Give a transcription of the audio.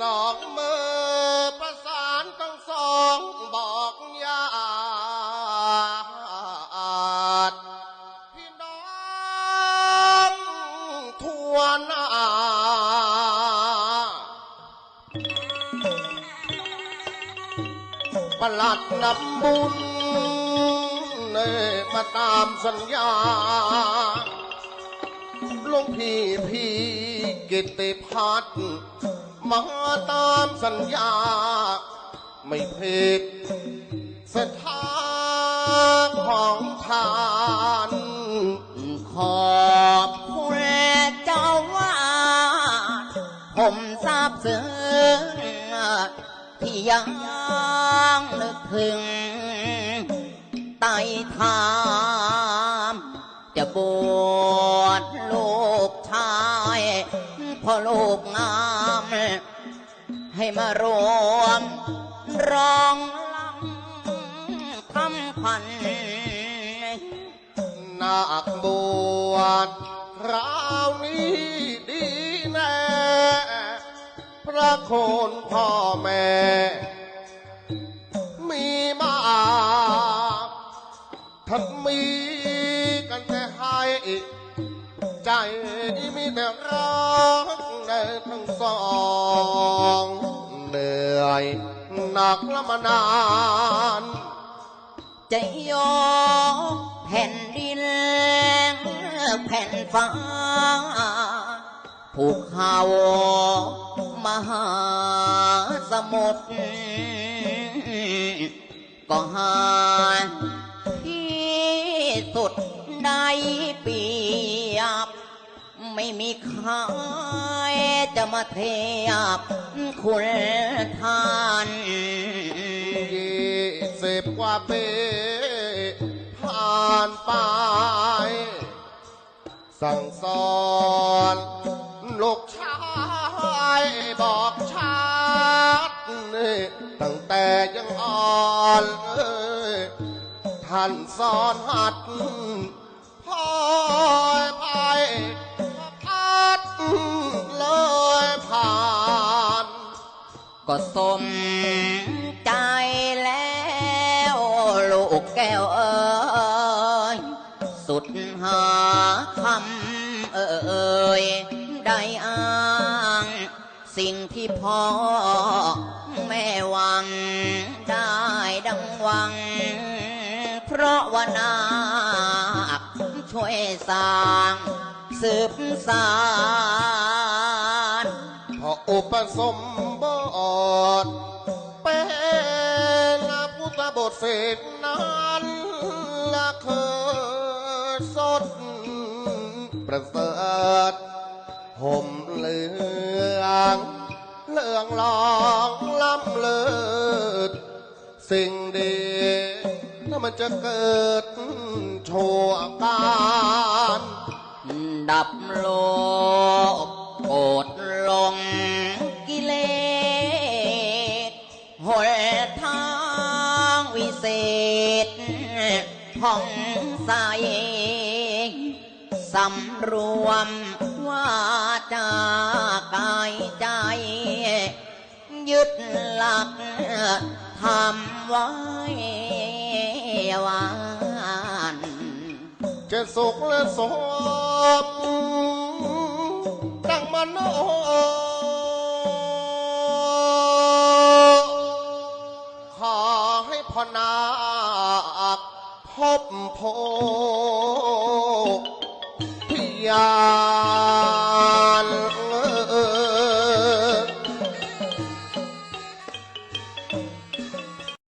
สองมือประสานต้องสองบอกญาติพี่น้องทั่วหน้าประหลัดนำบุญมาตามสัญญาลวงพี่พี่กิติพัฒน มาตามสัญญา ไม่ผิดเส้นทางของทานขอบคุณเจ้าวาดผมทราบซึ้งที่ยังนึกถึงไต่ถามจะบวชลู พ่อลูกงาม ให้มารวมร้องลำคำพันนาคบวชคราวนี้ดีแน่ พระโคนพ่อแม่ มีมากท่านมีกันแต่ให้ใจมีแต่รัก ในทั้งสองเหนื่อยหนักและมานาน จะยกแผ่นดินแผ่นฟ้าภูเขามหาสมุทรก็หาที่สุดได้เปียบ ไม่มีใคร จะมาเทียบคุณทานยี่สิบกว่าปีผ่านไป สั่งสอนลูกชายบอกชัดตั้งแต่ยังอ่อนท่านสอนหัดพ่อ ก็สมใจแล้วลูกแก้วเอ๋ยสุดหาคำเอ่ยได้อ้าง สิ่งที่พ่อแม่หวังได้ดังหวัง เพราะว่านาคช่วยสร้างสืบสารพ อุปสมบทเป็นพุทธบทเสกนั้นละเคยสดประเสริฐห่มเหลืองเหลืองลองล้ำเลิศสิ่งดีถ้ามันจะเกิดชั่วการดับโลก ผ่องใสสำรวมว่าจากายใจ ยึดหลักทำไว้วานจะสุขและสมดังมโนขอให้พ่อนา พบโพพิยา